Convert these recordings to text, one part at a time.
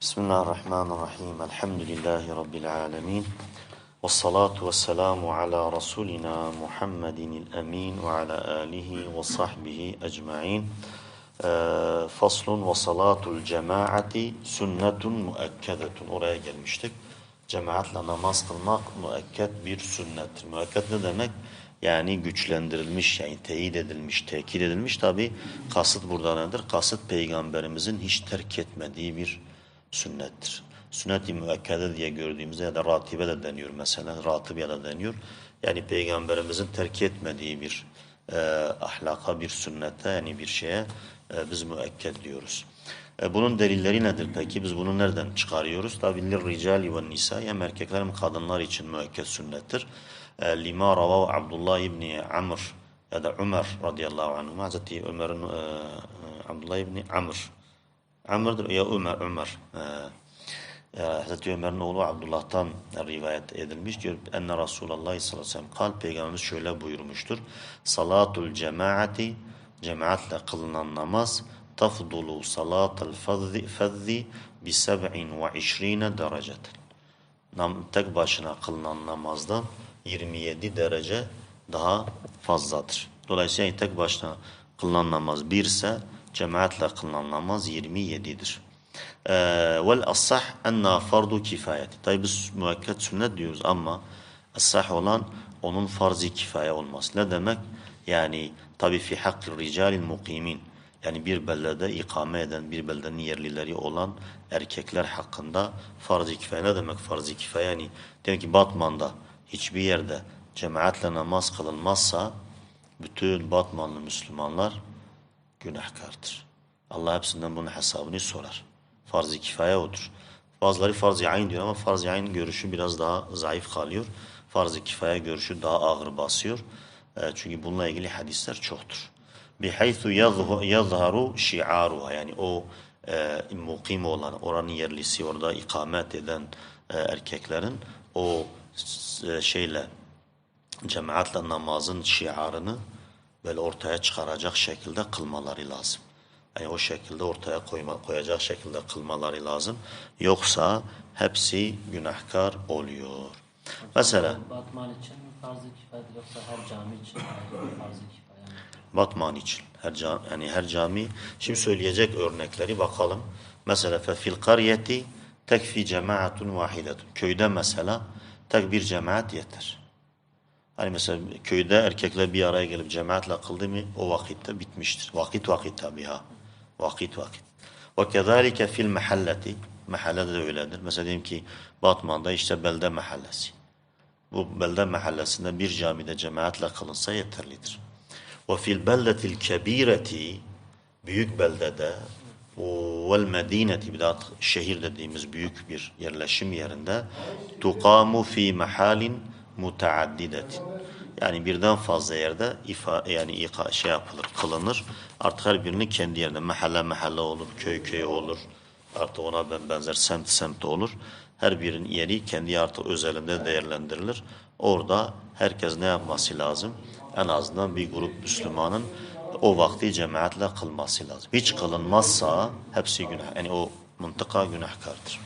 Bismillahirrahmanirrahim. Elhamdülillahi Rabbil alemin. Ve salatu ve selamu ala Resulina Muhammedin emin ve ala alihi ve sahbihi ecma'in. Ee, faslun ve salatul cemaati sünnetun müekkedetun. Oraya gelmiştik. Cemaatle namaz kılmak müekket bir sünnettir. Müekket ne demek? Yani güçlendirilmiş, yani teyit edilmiş, tekit edilmiş. Tabi kasıt burada nedir? Kasıt peygamberimizin hiç terk etmediği bir sünnettir. Sünnet-i müekkede diye gördüğümüzde ya da ratibe de deniyor mesela, ratibe de deniyor. Yani peygamberimizin terk etmediği bir e, ahlaka, bir sünnete yani bir şeye e, biz müekked diyoruz. E, bunun delilleri nedir peki? Biz bunu nereden çıkarıyoruz? Tabi lirricali ve nisa hem erkekler hem kadınlar için müekked sünnettir. E, lima ravav Abdullah İbni Amr ya da Ömer radıyallahu anhu. Hazreti Ömer'in e, Abdullah İbni Amr. Amr'dır ya Ömer, Ömer. E, e, Hazreti Ömer'in oğlu Abdullah'tan rivayet edilmiş. Diyor enne Resulullah sallallahu aleyhi ve sellem kal peygamberimiz şöyle buyurmuştur. Salatul cemaati cemaatle kılınan namaz tafdulu salatul fazzi, fazzi bi seb'in ve işrine dereceten. Tek başına kılınan namazdan 27 derece daha fazladır. Dolayısıyla tek başına kılınan namaz 1 ise cemaatle kılınan namaz 27'dir. Ee, vel asah enna fardu kifayeti. Tabi biz müekket sünnet diyoruz ama asah olan onun farz-ı kifaye olması. Ne demek? Yani tabi fi hakkı ricalil mukimin. Yani bir beldede ikame eden, bir beldenin yerlileri olan erkekler hakkında farz-ı kifaye. Ne demek farz-ı kifaye? Yani demek ki Batman'da hiçbir yerde cemaatle namaz kılınmazsa bütün Batmanlı Müslümanlar günahkardır. Allah hepsinden bunun hesabını sorar. Farz-ı kifaye odur. Bazıları farz-ı ayn diyor ama farz-ı ayn görüşü biraz daha zayıf kalıyor. Farz-ı kifaye görüşü daha ağır basıyor. E, çünkü bununla ilgili hadisler çoktur. Bihaythu yazharu şi'aruha yani o e, mukim olan, oranın yerlisi, orada ikamet eden e, erkeklerin o e, şeyle cemaatle namazın şiarını böyle ortaya çıkaracak şekilde kılmaları lazım. Yani o şekilde ortaya koyma, koyacak şekilde kılmaları lazım. Yoksa hepsi günahkar oluyor. Mesela Batman için mi farz-ı kifayet yoksa her cami için farz-ı kifayet mi? Batman için her cami, yani her cami şimdi söyleyecek örnekleri bakalım. Mesela fil qaryeti tekfi cemaatun vahidetun. Köyde mesela tek bir cemaat yeter. Hani mesela köyde erkekler bir araya gelip cemaatle kıldı mı o vakitte bitmiştir. Vakit vakit tabi ha. Vakit vakit. Ve kezalike fil mahalleti. Mahallede de öyledir. Mesela diyelim ki Batman'da işte belde mahallesi. Bu belde mahallesinde bir camide cemaatle kılınsa yeterlidir. Ve fil beldetil kebireti büyük beldede vel medineti bir şehir dediğimiz büyük bir yerleşim yerinde tuqamu fi mahalin mutaaddidetin. Yani birden fazla yerde ifa yani ika, şey yapılır, kılınır. Artık her birini kendi yerine mahalle mahalle olur, köy köy olur. Artık ona ben benzer semt semt olur. Her birinin yeri kendi artık özelinde değerlendirilir. Orada herkes ne yapması lazım? En azından bir grup Müslümanın o vakti cemaatle kılması lazım. Hiç kılınmazsa hepsi günah. Yani o mıntıka günahkardır.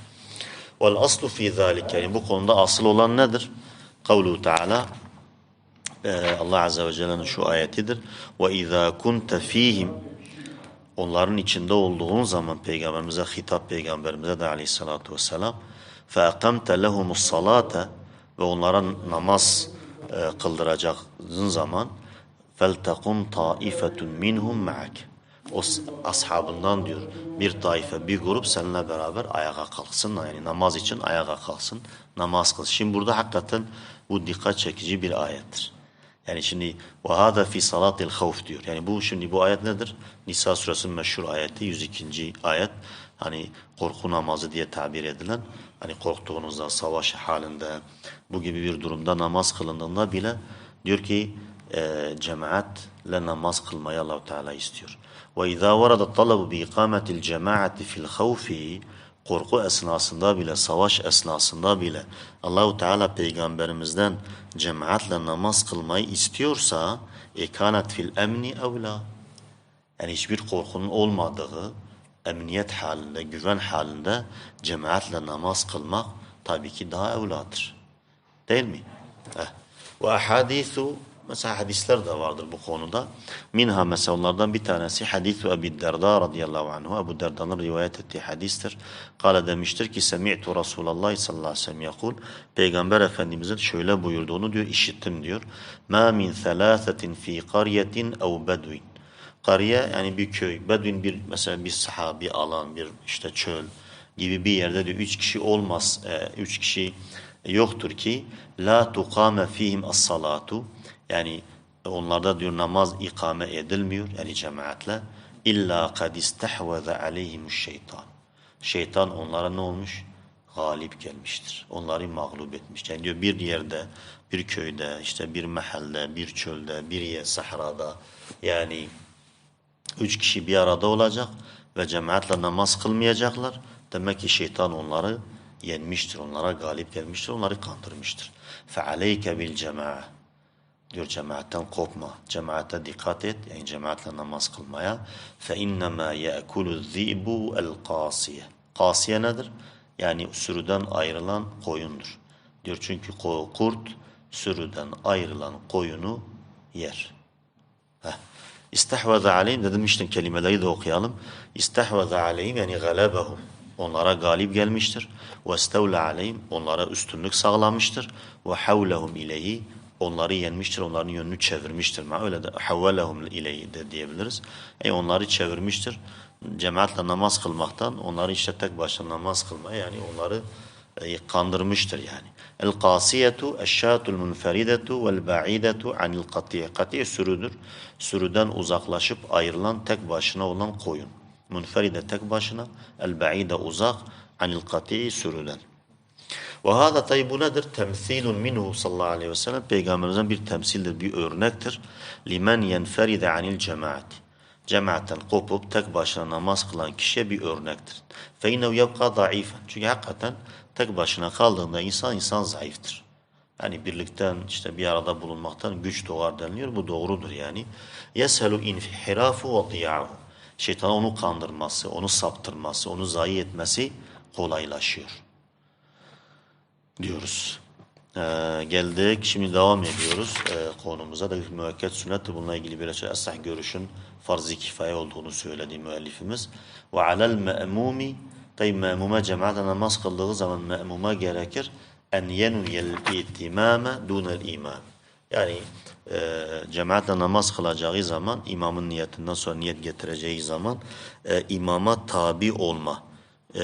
Vel aslu fi zalik yani bu konuda asıl olan nedir? Kavlu Teala e, Allah Azze ve Celle'nin şu ayetidir. Ve izâ kunte fîhim onların içinde olduğun zaman peygamberimize hitap peygamberimize de aleyhissalatu vesselam feakamte lehumus salate ve onlara namaz e, kıldıracaksın zaman feltekum taifetun minhum ma'ak o ashabından diyor bir taife bir grup seninle beraber ayağa kalksın yani namaz için ayağa kalksın namaz kılsın. Şimdi burada hakikaten bu dikkat çekici bir ayettir. Yani şimdi وَهَذَا fi salatil havf diyor. Yani bu şimdi bu ayet nedir? Nisa suresinin meşhur ayeti 102. ayet. Hani korku namazı diye tabir edilen hani korktuğunuzda savaş halinde bu gibi bir durumda namaz kılındığında bile diyor ki e, cemaatle namaz kılmayı Allahu Teala istiyor. Ve izâ verada talabu bi iqametil cemaati fil havfi korku esnasında bile, savaş esnasında bile Allahu Teala peygamberimizden cemaatle namaz kılmayı istiyorsa ekanet fil emni evla. Yani hiçbir korkunun olmadığı emniyet halinde, güven halinde cemaatle namaz kılmak tabii ki daha evladır. Değil mi? Ve ahadithu mesela hadisler de vardır bu konuda. Minha mesela onlardan bir tanesi hadithu Ebi Derda radıyallahu anhu. Ebu Derda'nın rivayet ettiği hadistir. Kale demiştir ki semi'tu Resulallah sallallahu aleyhi ve sellem yakul. Peygamber Efendimizin şöyle buyurduğunu diyor işittim diyor. Ma min thalâthetin fi qaryetin ev bedvin. Kariye yani bir köy. Bedvin bir mesela bir saha, bir alan, bir işte çöl gibi bir yerde diyor üç kişi olmaz. E, üç kişi yoktur ki la tukame fihim as-salatu yani onlarda diyor namaz ikame edilmiyor yani cemaatle illa kad istehveze aleyhimuş şeytan. Şeytan onlara ne olmuş? Galip gelmiştir. Onları mağlup etmiş. Yani diyor bir yerde, bir köyde, işte bir mahallede, bir çölde, bir yer sahrada yani üç kişi bir arada olacak ve cemaatle namaz kılmayacaklar. Demek ki şeytan onları yenmiştir, onlara galip gelmiştir, onları kandırmıştır. فَعَلَيْكَ بِالْجَمَاعَ Diyor cemaatten kopma, cemaate dikkat et, yani cemaatle namaz kılmaya. فَاِنَّمَا يَأْكُلُ الذِّئْبُ الْقَاسِيَ Kasiye nedir? Yani sürüden ayrılan koyundur. Diyor çünkü kurt sürüden ayrılan koyunu yer. Heh. İstehveze aleyhim dedim işte kelimeleri de okuyalım. İstehveze aleyhim yani galebehum. Onlara galip gelmiştir. Ve istevle aleyhim. Onlara üstünlük sağlamıştır. Ve havlehum ileyhi. Onları yenmiştir. Onların yönünü çevirmiştir. Ma öyle de havvelehum ileyhi de diyebiliriz. Yani onları çevirmiştir. Cemaatle namaz kılmaktan onları işte tek başına namaz kılmaya yani onları e, kandırmıştır yani. El-kasiyetu eşşatul munferidetu vel ba'idetu anil katiye. Katiye sürüdür. Sürüden uzaklaşıp ayrılan tek başına olan koyun. Munferide tek başına, el-ba'ide uzak, anil kati'i sürüden. Ve hâda tabi bu nedir? Temsilun minhu sallallahu aleyhi ve sellem. Peygamberimizden bir temsildir, bir örnektir. Limen yenferide anil cemaati. Cemaatten kopup tek başına namaz kılan kişiye bir örnektir. Fe innehu yebka daifen. Çünkü hakikaten tek başına kaldığında insan insan zayıftır. Yani birlikten işte bir arada bulunmaktan güç doğar deniliyor. Bu doğrudur yani. Yeshelu infihirafu ve diyahu. Şeytan onu kandırması, onu saptırması, onu zayi etmesi kolaylaşıyor. Diyoruz. Ee, geldik. Şimdi devam ediyoruz ee, konumuza. Da müekket sünnettir. Bununla ilgili bir şey esah görüşün farz-ı kifaye olduğunu söyledi müellifimiz. Ve alel me'mumi Tabi me'muma cemaatle namaz kıldığı zaman me'muma gerekir en yenuyel itimame dunel imam. Yani e, cemaatle namaz kılacağı zaman imamın niyetinden sonra niyet getireceği zaman e, imama tabi olma e,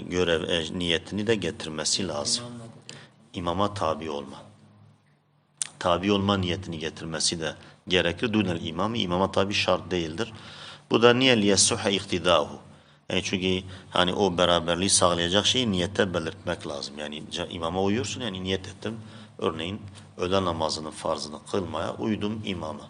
görev e, niyetini de getirmesi lazım. İmama tabi olma. Tabi olma niyetini getirmesi de gerekir. Dunel imamı imama tabi şart değildir. Bu da niye liyesuha iktidahu. Yani çünkü hani o beraberliği sağlayacak şeyi niyette belirtmek lazım. Yani imama uyuyorsun yani niyet ettim. Örneğin öğle namazının farzını kılmaya uydum imama.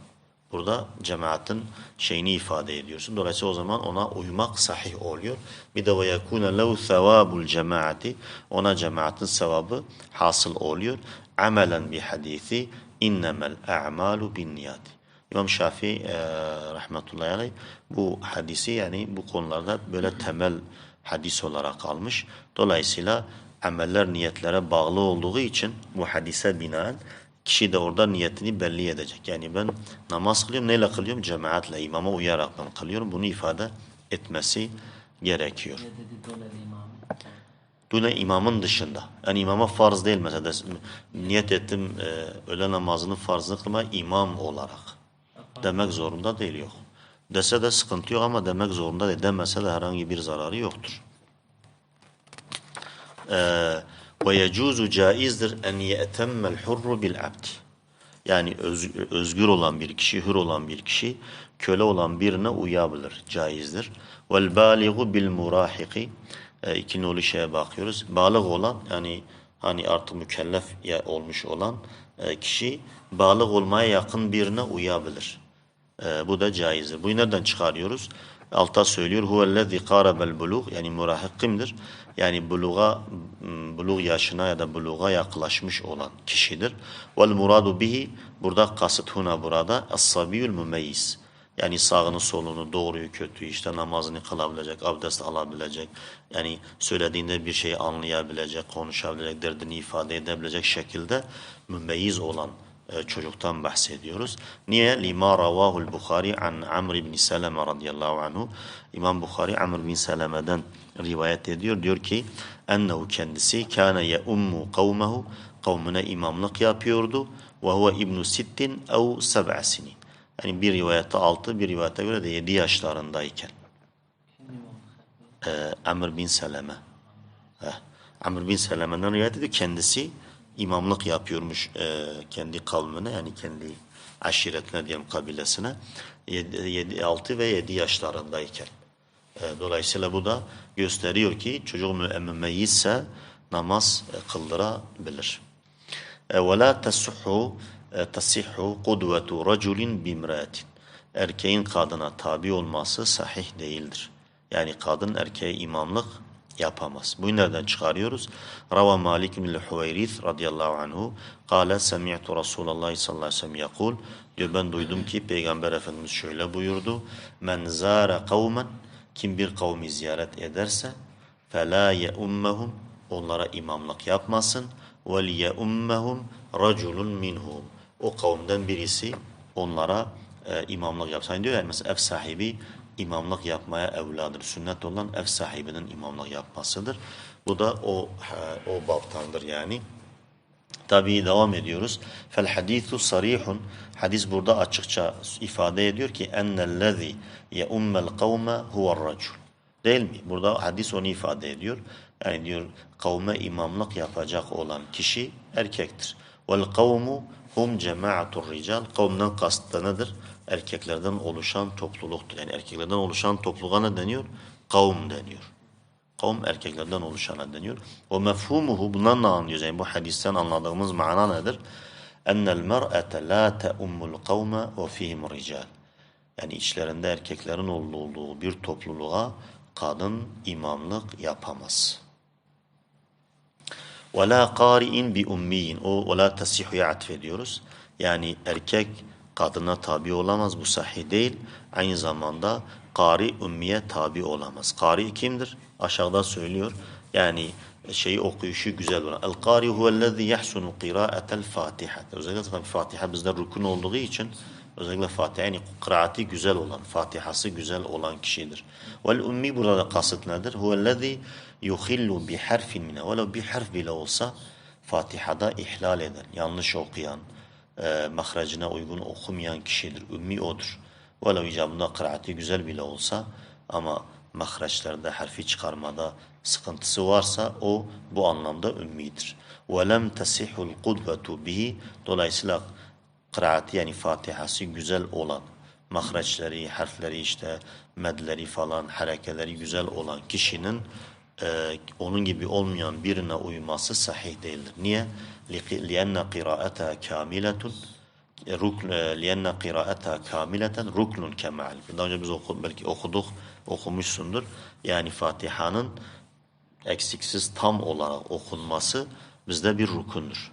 Burada cemaatin şeyini ifade ediyorsun. Dolayısıyla o zaman ona uymak sahih oluyor. Bir de ve yekune lehu sevabul cemaati ona cemaatin sevabı hasıl oluyor. Amelen bi hadisi innemel a'malu bin niyati. İmam Şafii e, rahmetullahi aleyh bu hadisi yani bu konularda böyle temel hadis olarak almış. Dolayısıyla ameller niyetlere bağlı olduğu için bu hadise binaen kişi de orada niyetini belli edecek. Yani ben namaz kılıyorum neyle kılıyorum? Cemaatle, imama uyarak ben kılıyorum. Bunu ifade etmesi gerekiyor. Dune imamın dışında. Yani imama farz değil mesela. Niyet ettim e, öğle namazının farzını kılma imam olarak demek zorunda değil yok. Dese de sıkıntı yok ama demek zorunda değil. Demese de herhangi bir zararı yoktur. Ee, ve yecuzu caizdir en ye'temmel hurru bil abd. Yani öz, özgür olan bir kişi, hür olan bir kişi köle olan birine uyabilir, caizdir. Vel baligu bil murahiki. E, iki nolu şeye bakıyoruz. Balık olan yani hani artık mükellef olmuş olan e, kişi balık olmaya yakın birine uyabilir. E, bu da caizdir. Bunu nereden çıkarıyoruz? Alta söylüyor. Huvellezî kârebel bulûg yani murahikimdir. Yani buluğa, bulug yaşına ya da buluğa yaklaşmış olan kişidir. Vel muradu bihi burada kasıt huna burada as-sabiyul mümeyyiz. Yani sağını solunu, doğruyu kötüyü işte namazını kılabilecek, abdest alabilecek. Yani söylediğinde bir şeyi anlayabilecek, konuşabilecek, derdini ifade edebilecek şekilde mümeyyiz olan çocuktan bahsediyoruz. Niye? Lima ravahul Bukhari an Amr ibn Seleme radıyallahu anhu. İmam Bukhari Amr bin Seleme'den rivayet ediyor. Diyor ki ennehu kendisi kâne ye ummu kavmehu kavmine imamlık yapıyordu ve huve ibnu sittin ev seb'a sinin. Yani bir rivayette altı, bir rivayete göre de yedi yaşlarındayken. Ee, Amr bin Seleme. Heh. Amr bin Seleme'den rivayet ediyor. Kendisi imamlık yapıyormuş e, kendi kavmine yani kendi aşiretine diyelim kabilesine. 7, 6 ve 7 yaşlarındayken. E, dolayısıyla bu da gösteriyor ki çocuk müemmeyizse namaz e, kıldırabilir. وَلَا تَسُحُّ تَسِحُّ قُدْوَةُ رَجُلٍ بِمْرَاتٍ Erkeğin kadına tabi olması sahih değildir. Yani kadın erkeğe imamlık yapamaz. Bu nereden çıkarıyoruz? Rava Malik bin Hüveyrith radıyallahu anhu kâle semi'tu Resulallah sallallahu aleyhi ve sellem yakul diyor ben duydum ki Peygamber Efendimiz şöyle buyurdu. Men zâre kavmen kim bir kavmi ziyaret ederse felâ ye'ummehum onlara imamlık yapmasın ve liye'ummehum raculun minhum o kavimden birisi onlara e, imamlık yapsın hani diyor. Yani mesela ev sahibi imamlık yapmaya evladır. Sünnet olan ev sahibinin imamlık yapmasıdır. Bu da o o baptandır yani. Tabi devam ediyoruz. Fel hadisu sarihun. Hadis burada açıkça ifade ediyor ki ennellezî yeummel kavme huver racul. Değil mi? Burada hadis onu ifade ediyor. Yani diyor kavme imamlık yapacak olan kişi erkektir. Vel kavmu hum cemaatur rical. Kavmden kastı nedir? erkeklerden oluşan topluluktur. Yani erkeklerden oluşan topluluğa ne deniyor? Kavm deniyor. Kavm erkeklerden oluşana deniyor. O mefhumuhu bundan ne anlıyoruz? Yani bu hadisten anladığımız mana nedir? Ennel mer'ete la teummul kavme ve fihim rical. Yani içlerinde erkeklerin olduğu bir topluluğa kadın imamlık yapamaz. Ve la qari'in bi ummiyin. O ve la tasihu'ya atfediyoruz. Yani erkek kadına tabi olamaz. Bu sahih değil. Aynı zamanda kari ümmiye tabi olamaz. Kari kimdir? Aşağıda söylüyor. Yani şeyi okuyuşu güzel olan. El-kari huvellezî yahsunu qira'atel fatiha. Özellikle tabii Fatiha bizde rukun olduğu için özellikle Fatiha yani kıraati güzel olan, Fatihası güzel olan kişidir. Vel ummi burada da kasıt nedir? Huvellezî yuhillu bi harfin mine. Velev bir harf bile olsa Fatiha'da ihlal eden, yanlış okuyan, e, mahracına uygun okumayan kişidir. Ümmi odur. Velev icabında kıraati güzel bile olsa ama mahreçlerde harfi çıkarmada sıkıntısı varsa o bu anlamda ümmidir. وَلَمْ تَسِحُ الْقُدْوَةُ بِهِ Dolayısıyla kıraati yani Fatihası güzel olan, mahreçleri, harfleri işte medleri falan, harekeleri güzel olan kişinin e, onun gibi olmayan birine uyması sahih değildir. Niye? لِيَنَّ قِرَاءَتَا كَامِلَةٌ لِيَنَّ قِرَاءَتَا كَامِلَةً رُكْنٌ كَمَعَلِ Daha önce biz oku, belki okuduk, okumuşsundur. Yani Fatiha'nın eksiksiz tam olarak okunması bizde bir rukundur.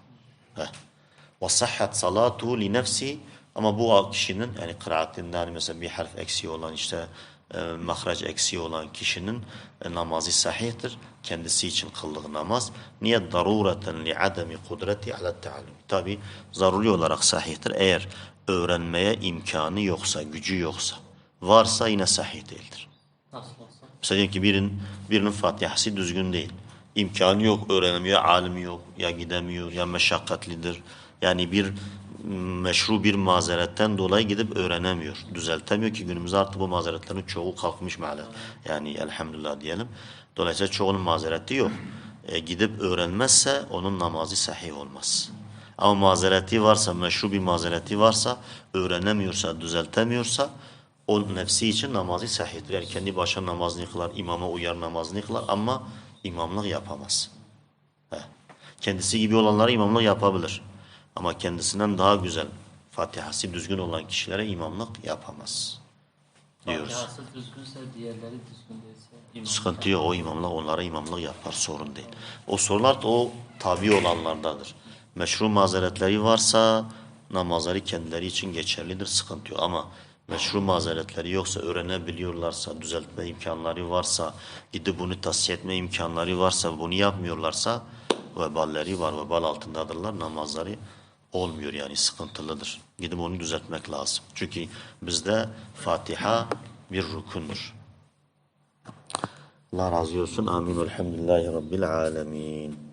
وَصَحَّتْ صَلَاتُهُ لِنَفْسِ Ama bu kişinin yani kıraatinde hani mesela bir harf eksiği olan işte e, mahraç eksiği olan kişinin e, namazı sahihtir. Kendisi için kıldığı namaz. Niye? Darureten li ademi kudreti ala ta'allum. Tabi zaruri olarak sahihtir. Eğer öğrenmeye imkanı yoksa, gücü yoksa, varsa yine sahih değildir. Nasıl olsa? Mesela diyelim ki birinin, birinin Fatihası düzgün değil. İmkanı yok, öğrenemiyor, alimi yok, ya gidemiyor, ya meşakkatlidir. Yani bir meşru bir mazeretten dolayı gidip öğrenemiyor, düzeltemiyor ki günümüzde artık bu mazeretlerin çoğu kalkmış maalesef. Yani elhamdülillah diyelim. Dolayısıyla çoğunun mazereti yok. E, gidip öğrenmezse onun namazı sahih olmaz. Ama mazereti varsa, meşru bir mazereti varsa, öğrenemiyorsa, düzeltemiyorsa o nefsi için namazı sahihtir. Yani kendi başına namazını kılar, imama uyar namazını kılar ama imamlık yapamaz. He. Kendisi gibi olanlara imamlık yapabilir. Ama kendisinden daha güzel Fatihası düzgün olan kişilere imamlık yapamaz. Diyoruz. Fatihası düzgünse diğerleri düzgün değilse imam. Sıkıntı yok. O imamlar onlara imamlık yapar. Sorun değil. O sorular da o tabi olanlardadır. Meşru mazeretleri varsa namazları kendileri için geçerlidir. Sıkıntı yok. Ama meşru mazeretleri yoksa öğrenebiliyorlarsa, düzeltme imkanları varsa, gidip bunu tasfiye etme imkanları varsa, bunu yapmıyorlarsa veballeri var, vebal altındadırlar, namazları olmuyor yani sıkıntılıdır. Gidip onu düzeltmek lazım. Çünkü bizde Fatiha bir rukundur. Allah razı olsun. Amin. Elhamdülillahi Rabbil alemin.